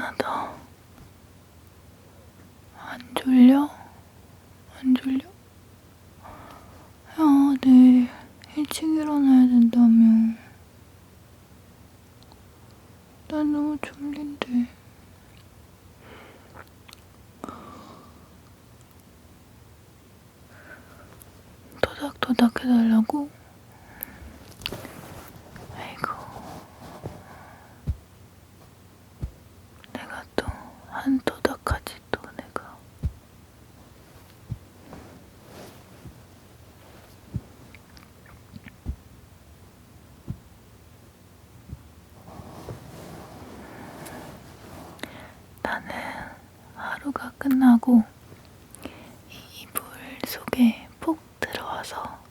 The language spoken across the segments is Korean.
难道 하루가 끝나고 이 이불 속에 푹 들어와서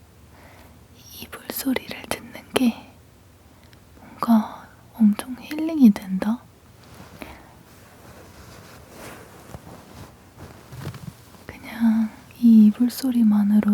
이 이불 소리를 듣는 게 뭔가 엄청 힐링이 된다. 그냥 이 이불 소리만으로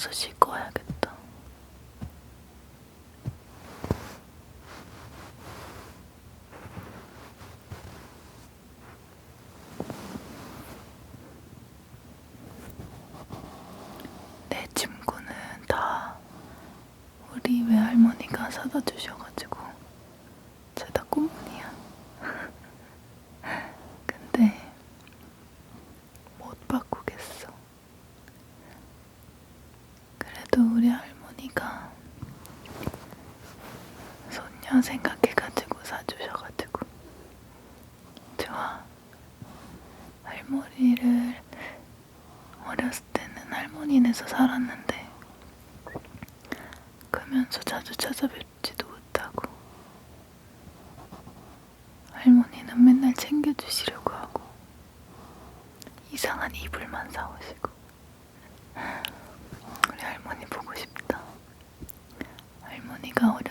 가서 씻고 와야겠다. 내 침구는 다 우리 외할머니가 사다 주셔가지고 죄다 꽃무늬야. 근데 못 바꾸겠어. 그래도 우리 할머니가 손녀 생각해가지고 사주셔가지고 좋아. 할머니를 어렸을 때는 할머니네서 살았는데 크면서 자주 찾아뵙지도 못하고 할머니는 맨날 챙겨주시려고 하고 이상한 이불만 사오시고 우리 할머니 보고 싶다. 할머니가 어렸을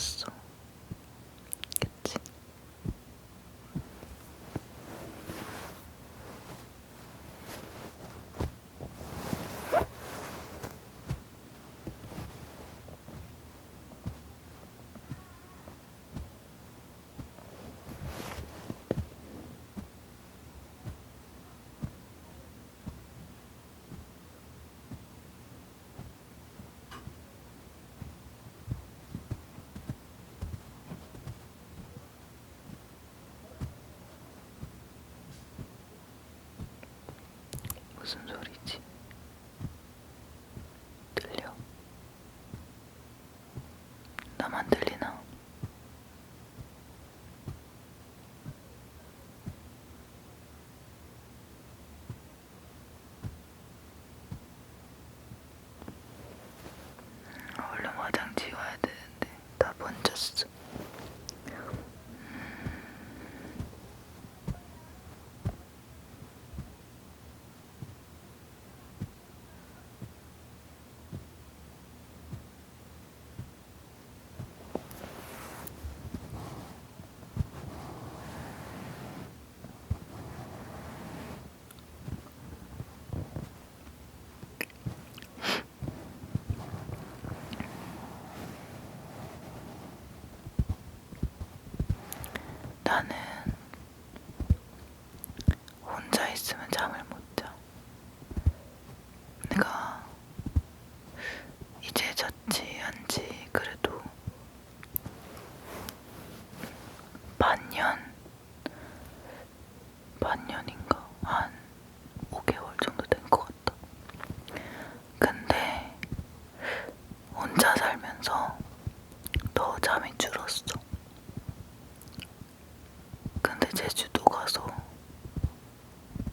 podcast. 무슨 소리지? 들려? 나만 들리나? 얼른 화장실 와야 되는데 다 번졌어. 나는 혼자 있으면 잠을 못 자. 내가 이제 잤지 안지 그래도 반년 반년인가 한 5개월 정도 된 것 같다. 근데 혼자 살면서 더 잠이 줄었어. 근데 제주도 가서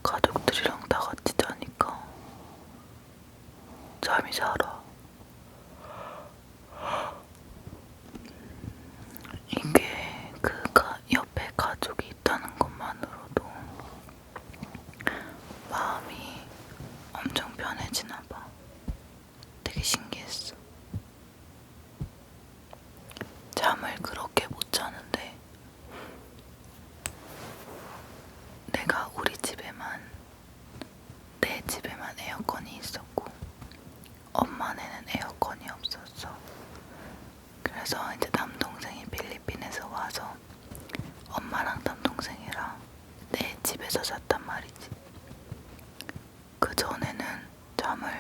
가족들이랑 다 같이 자니까 잠이 잘 와. 이게 그 가, 옆에 가족이 있다는 것만으로도 마음이 엄청 편해지나 봐. 되게 신기했어. 잠을 그렇게 못 자는데 내가 우리 집에만 내 집에만 에어컨이 있었고 엄마네는 에어컨이 없었어. 그래서 이제 남동생이 필리핀에서 와서 엄마랑 남동생이랑 내 집에서 잤단 말이지. 그 전에는 잠을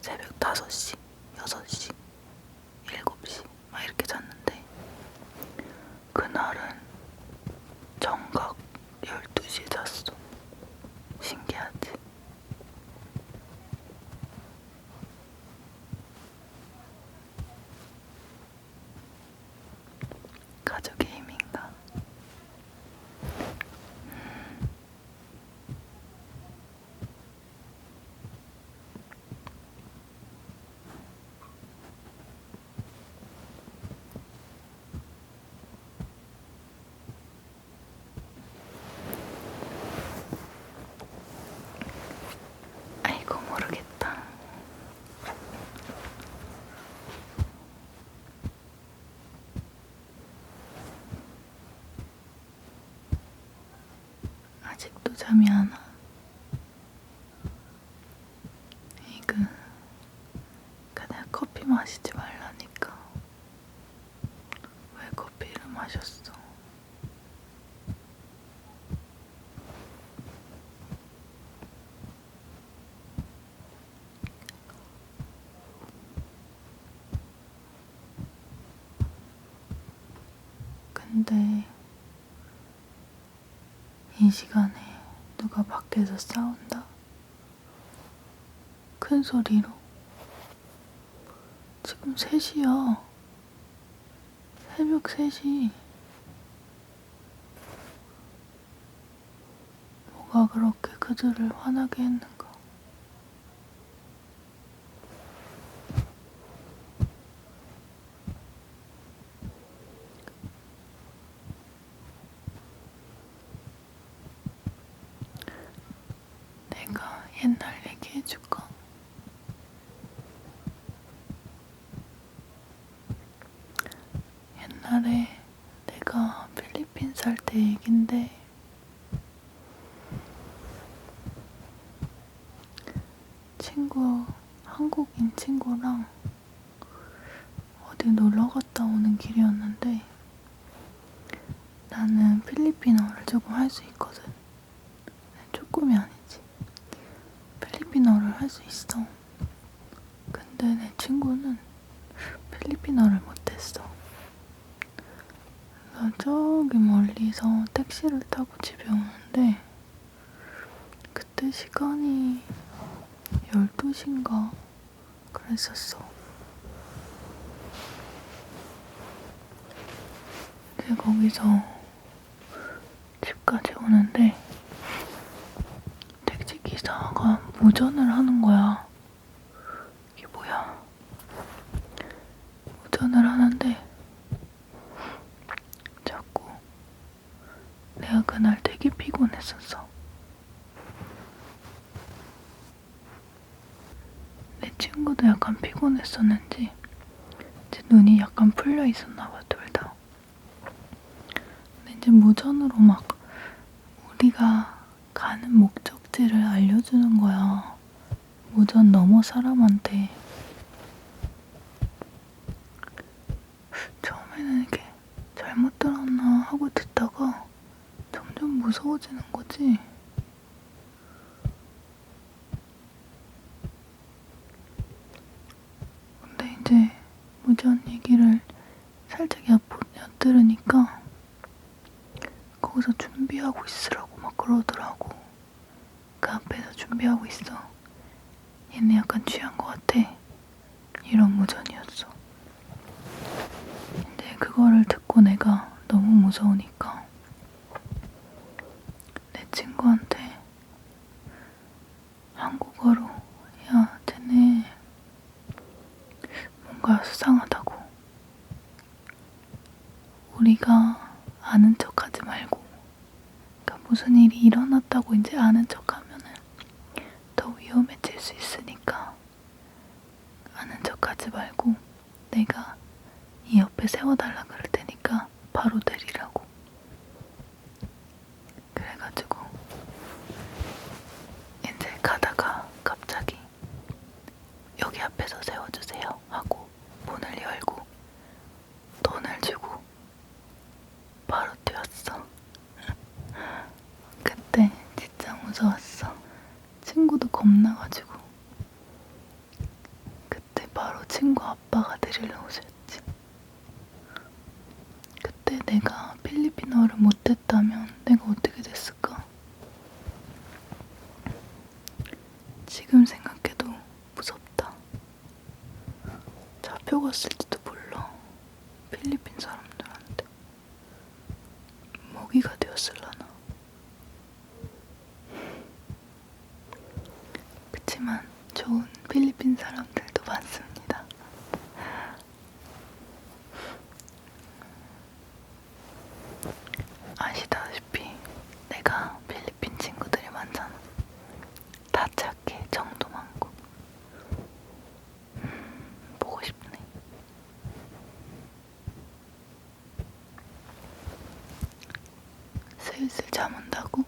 새벽 5시, 6시, 7시 막 이렇게 잤는데 그날은 정각 12시에 잤어. 신기하지? 가족의 힘인가? 아이고 모르겠다. 아직도 잠이 안 와. 이거 그냥 커피 마시지 말라니까. 왜 커피를 마셨어? 근데 이 시간에 누가 밖에서 싸운다. 큰 소리로. 지금 3시야. 새벽 3시. 뭐가 그렇게 그들을 화나게 했는가? 내가 옛날 얘기 해줄까? 옛날에 내가 필리핀 살 때 얘긴데 친구 한국인 친구랑 어디 놀러 갔다 오는 길이었는데 나는 필리핀어를 조금 할 수 있거든. 조금이 아니지. 필리핀어를 할 수 있어. 근데 내 친구는 필리핀어를 못했어. 그래서 저기 멀리서 택시를 타고 집에 오는데 그때 시간이 12시인가 그랬었어. 이제 거기서 집까지 오는데 택시 무전을 하는 거야. 이게 뭐야? 무전을 하는데 자꾸 내가 그날 되게 피곤했었어. 내 친구도 약간 피곤했었는지 이제 눈이 약간 풀려 있었나 봐, 둘 다. 근데 이제 무전으로 막 우리가 가는 목적 지를 알려주는 거야. 무전 넘어 사람한테. 처음에는 이게 잘못 들었나 하고 듣다가 점점 무서워지는 거지. 근데 이제 무전 얘기를 살짝 엿, 엿들으니까 거기서 준비하고 있으라고 막 그러더라고. 그 앞에서 준비하고 있어. 얘네 약간 취한 것 같아. 이런 무전이었어. 근데 그거를 듣고 내가 너무 무서우니까 내 친구한테 한국어로 야, 쟤네 뭔가 수상하다고. 우리가 아는 척 하지 말고, 그러니까 무슨 일이 일어났다고 이제 아는 척 하면은 더 위험해질 수 있으니까 아는 척 하지 말고 내가 이 옆에 세워달라 그럴 테니까 바로 내리라고 이제 가다가 갑자기 여기 앞에서 세워주세요 하고 문을 열고 돈을 주고 바로 뛰었어. 그때 진짜 무서웠어. 친구도 겁나가지고 그때 바로 친구 아빠가 데리러 오셨지. 그때 내가 필리핀어를 못했다면 내가 어떻게 됐을까? 지금 생각해도 무섭다. 잡혀갔을지도 몰라. 필리핀 사람들한테. 먹이가 되었을라나. 그치만 좋은 필리핀 사람들도 많습니다. 아시다시피 내가 필리핀 친구들이 많잖아. 다 착해, 정도 많고. 음, 보고 싶네. 슬슬 잠 온다고?